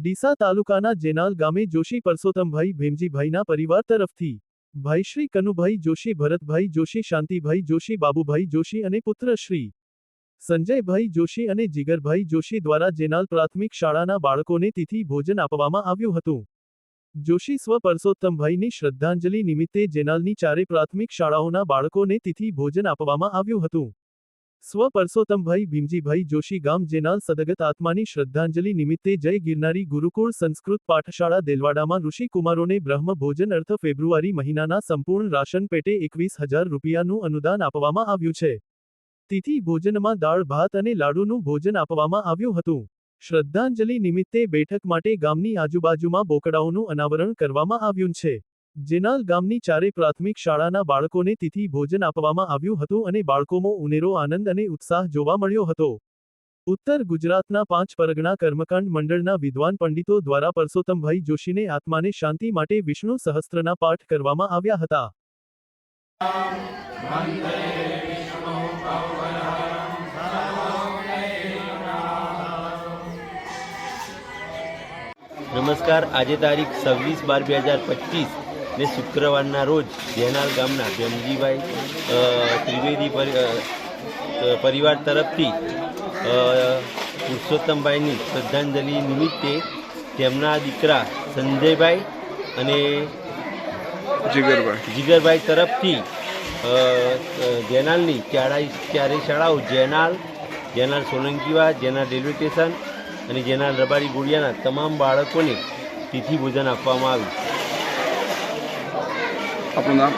ડીસા તાલુકાના જેનાલ ગામે જોશી પરસોત્તમભાઈ ભીમજીભાઈના પરિવાર તરફથી ભાઈ શ્રી કનુભાઈ જોશી, ભરતભાઈ જોશી, શાંતિભાઈ જોશી, બાબુભાઈ જોશી અને પુત્ર શ્રી સંજયભાઈ જોશી અને જીગરભાઈ જોશી દ્વારા જેનાલ પ્રાથમિક શાળાના બાળકોને તિથિ ભોજન આપવામાં આવ્યું હતું. જોશી સ્વ પરસોત્તમભાઈની શ્રદ્ધાંજલિ નિમિત્તે જેનાલની ચારે પ્રાથમિક શાળાઓના બાળકોને તિથિ ભોજન આપવામાં આવ્યું હતું. સ્વ પરસોત્તમભાઈ ભીમજીભાઈ જોશી ગામ જેનાલ સદગત આત્માની શ્રદ્ધાંજલિ નિમિત્તે જય ગિરનારી ગુરુકુળ સંસ્કૃત પાઠશાળા દેલવાડામાં ઋષિકુમારોને બ્રહ્મ ભોજન અર્થ ફેબ્રુઆરી મહિનાના સંપૂર્ણ રાશન પેટે એકવીસ હજાર રૂપિયાનું અનુદાન આપવામાં આવ્યું છે. તિથિ ભોજનમાં દાળ, ભાત અને લાડુનું ભોજન આપવામાં આવ્યું હતું. શ્રદ્ધાંજલિ નિમિત્તે બેઠક માટે ગામની આજુબાજુમાં બોકડાઓનું અનાવરણ કરવામાં આવ્યું છે. જેનાલ ગામની ચારે પ્રાથમિક શાળાના બાળકોને તિથિ ભોજન આપવામાં આવ્યું હતું અને બાળકોમાં ઉનેરો આનંદ અને ઉત્સાહ જોવા મળ્યો હતો. ઉત્તર ગુજરાતના પાંચ પરગણા કર્મકાંડ મંડળના વિદ્વાન પંડિતો દ્વારા પરસોત્તમભાઈ જોશીને આત્માને શાંતિ માટે વિષ્ણુ સહસ્ત્રના પાઠ કરવામાં આવ્યા હતા. નમસ્કાર, આજે તારીખ છવ્વીસ બાર બે હજાર પચીસ. ને શુક્રવારના રોજ જેનાલ ગામના ભીમજીભાઈ ત્રિવેદી પરિવાર તરફથી પુરુષોત્તમભાઈની શ્રદ્ધાંજલિ નિમિત્તે તેમના દીકરા સંજયભાઈ અને જીગરભાઈ. જીગરભાઈ તરફથી જેનાલની ચારાઈ ચારેય શાળાઓ જેનાલ જેનાલ સોલંકીવા જેનાલ રેલવે સ્ટેશન અને જેનાલ રબારી ગુડિયાના તમામ બાળકોને તિથિ ભોજન આપવામાં આવ્યું. આપણું નામ?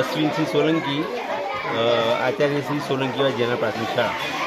અશ્વિનસિંહ સોલંકી આચાર્યસિંહ સોલંકીવા જેનાલ પ્રાથમિક શાળા.